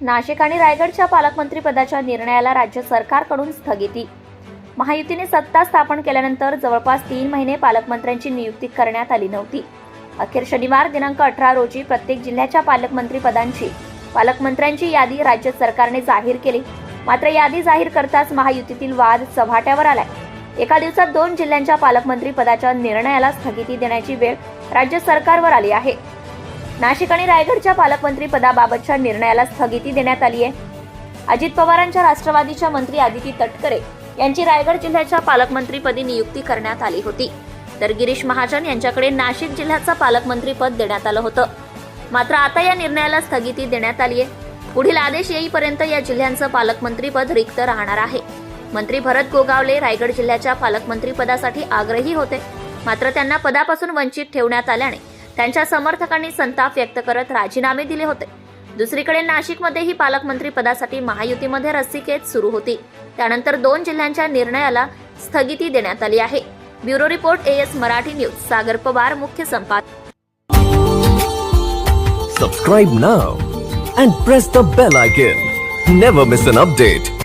नाशिक आणि रायगडच्या पालकमंत्रीपदाच्या निर्णयाला राज्य सरकारकडून स्थगिती. महायुतीने सत्ता स्थापन केल्यानंतर जवळपास तीन महिने पालकमंत्र्यांची नियुक्ती करण्यात आली नव्हती. अखेर शनिवार दिनांक अठरा रोजी प्रत्येक जिल्ह्याच्या पालकमंत्रीपदांची पालकमंत्र्यांची यादी राज्य सरकारने जाहीर केली. मात्र यादी जाहीर करताच महायुतीतील वाद चव्हाट्यावर आलाय. एका दिवसात दोन जिल्ह्यांच्या पालकमंत्री पदाच्या निर्णयाला स्थगिती देण्याची वेळ राज्य सरकारवर आली आहे. नाशिक आणि रायगडच्या पालकमंत्री पदाबाबतच्या निर्णयाला स्थगिती देण्यात आली आहे. अजित पवारांच्या राष्ट्रवादीच्या मंत्री आदिती तटकरे यांची रायगड जिल्ह्याच्या पालकमंत्रीपदी नियुक्ती करण्यात आली होती. तर गिरीश महाजन यांच्याकडे नाशिक जिल्ह्याचं पालकमंत्रीपद देण्यात आलं होतं. मात्र आता या निर्णयाला स्थगिती देण्यात आली आहे. पुढील आदेश येईपर्यंत या जिल्ह्यांचं पालकमंत्रीपद रिक्त राहणार आहे. मंत्री भरत गोगावले रायगड जिल्ह्याच्या पालकमंत्रीपदासाठी आग्रही होते. मात्र त्यांना पदापासून वंचित ठेवण्यात आल्याने त्यांच्या समर्थकांनी संताप व्यक्त करत राजीनामे दिले होते. दुसरीकडे नाशिकमध्येही पालकमंत्री पदासाठी महायुतीमध्ये रस्सीखेच सुरू होती. त्यानंतर दोन जिल्ह्यांच्या निर्णयाला स्थगिती देण्यात आली आहे. Bureau report AS Marathi news Sagar Pawar मुख्य संपादक subscribe now and press the bell icon never miss an update